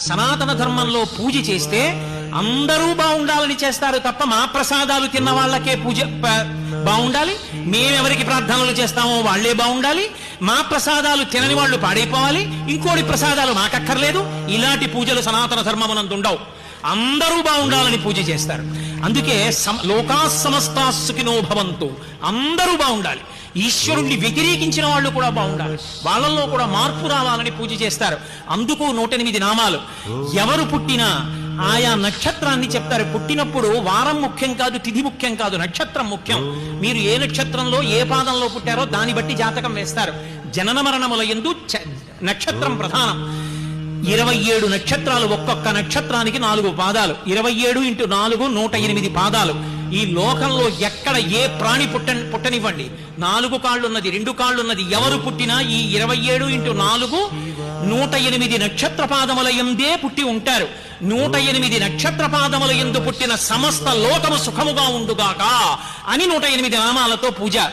సనాతన ధర్మంలో పూజ చేస్తే అందరూ బాగుండాలని చేస్తారు తప్ప మా ప్రసాదాలు తిన్న వాళ్ళకే పూజ బాగుండాలి. మేమెవరికి ప్రార్థనలు చేస్తామో వాళ్ళే బాగుండాలి. మా ప్రసాదాలు తినని వాళ్ళు పాడైపోవాలి. ఇంకోటి ప్రసాదాలు మాకక్కర్లేదు. ఇలాంటి పూజలు సనాతన ధర్మమునందుండవు. అందరూ బాగుండాలని పూజ చేస్తారు. అందుకే లోకా సమస్తా సుఖినో భవంతు. అందరూ బాగుండాలి. ఈశ్వరుణ్ణి వ్యతిరేకించిన వాళ్ళు కూడా బాగుండాలి. వాళ్ళల్లో కూడా మార్పు రావాలని పూజ చేస్తారు. అందుకు నూట ఎనిమిది నామాలు. ఎవరు పుట్టినా ఆయా నక్షత్రాన్ని చెప్తారు. పుట్టినప్పుడు వారం ముఖ్యం కాదు తిథి ముఖ్యం కాదు నక్షత్రం ముఖ్యం. మీరు ఏ నక్షత్రంలో ఏ పాదంలో పుట్టారో దాన్ని బట్టి జాతకం వేస్తారు. జనన మరణముల ఎందు చ- నక్షత్రం ప్రధానం. ఇరవై ఏడు నక్షత్రాలు ఒక్కొక్క నక్షత్రానికి నాలుగు పాదాలు. ఇరవై ఏడు ఇంటూ నాలుగు నూట ఎనిమిది పాదాలు. ఈ లోకంలో ఎక్కడ ఏ ప్రాణి పుట్ట పుట్టనివ్వండి. నాలుగు కాళ్ళున్నది రెండు కాళ్ళున్నది ఎవరు పుట్టినా ఈ ఇరవై ఏడు ఇంటూ నాలుగు నూట ఎనిమిది నక్షత్ర పాదముల ఎందే పుట్టి ఉంటారు. నూట ఎనిమిది నక్షత్ర పాదముల ఎందు పుట్టిన సమస్త లోకము సుఖముగా ఉండుగాక అని నూట ఎనిమిది నామాలతో పూజ.